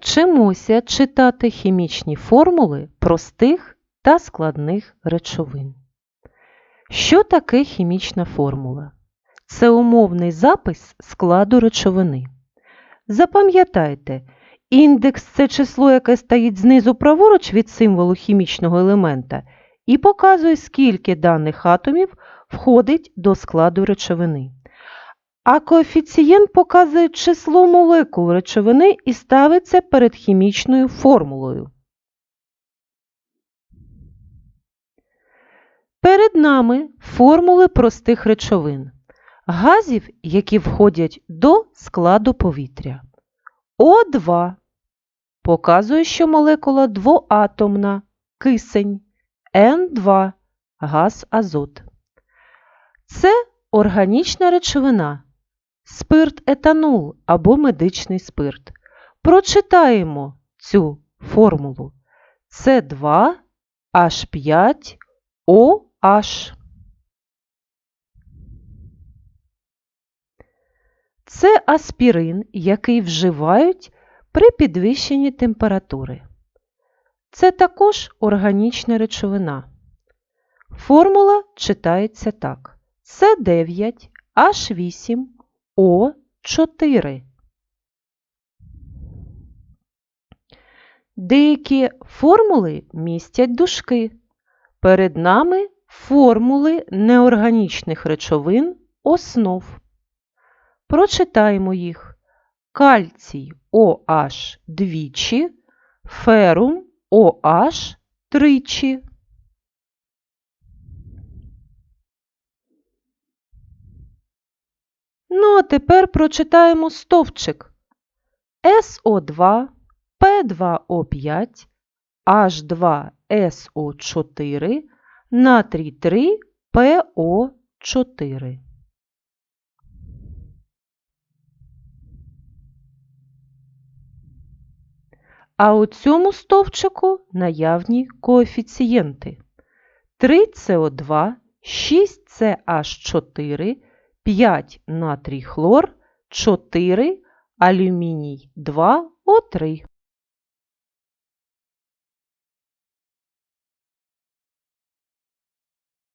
Вчимося читати хімічні формули простих та складних речовин. Що таке хімічна формула? Це умовний запис складу речовини. Запам'ятайте, індекс це число, яке стоїть знизу праворуч від символу хімічного елемента і показує, скільки даних атомів входить до складу речовини. А коефіцієнт показує число молекул речовини і ставиться перед хімічною формулою. Перед нами формули простих речовин, газів, які входять до складу повітря. О2 показує, що молекула двоатомна, кисень, Н2 газ азот. Це органічна речовина, спирт етанол або медичний спирт. Прочитаємо цю формулу. С2 H5 OH. Це аспірин, який вживають при підвищенні температури. Це також органічна речовина. Формула читається так: С9 H8 O4. Деякі формули містять дужки. Перед нами формули неорганічних речовин основ. Прочитаємо їх. Кальцій OH двічі, ферум OH тричі. Ну, а тепер прочитаємо стовпчик. СО2, П2О5, H2SO4, натрій 3, ПО4. А у цьому стовпчику наявні коефіцієнти. 3 СО2, 6 CH4, 5 натрій хлор, 4 алюміній 2 О3.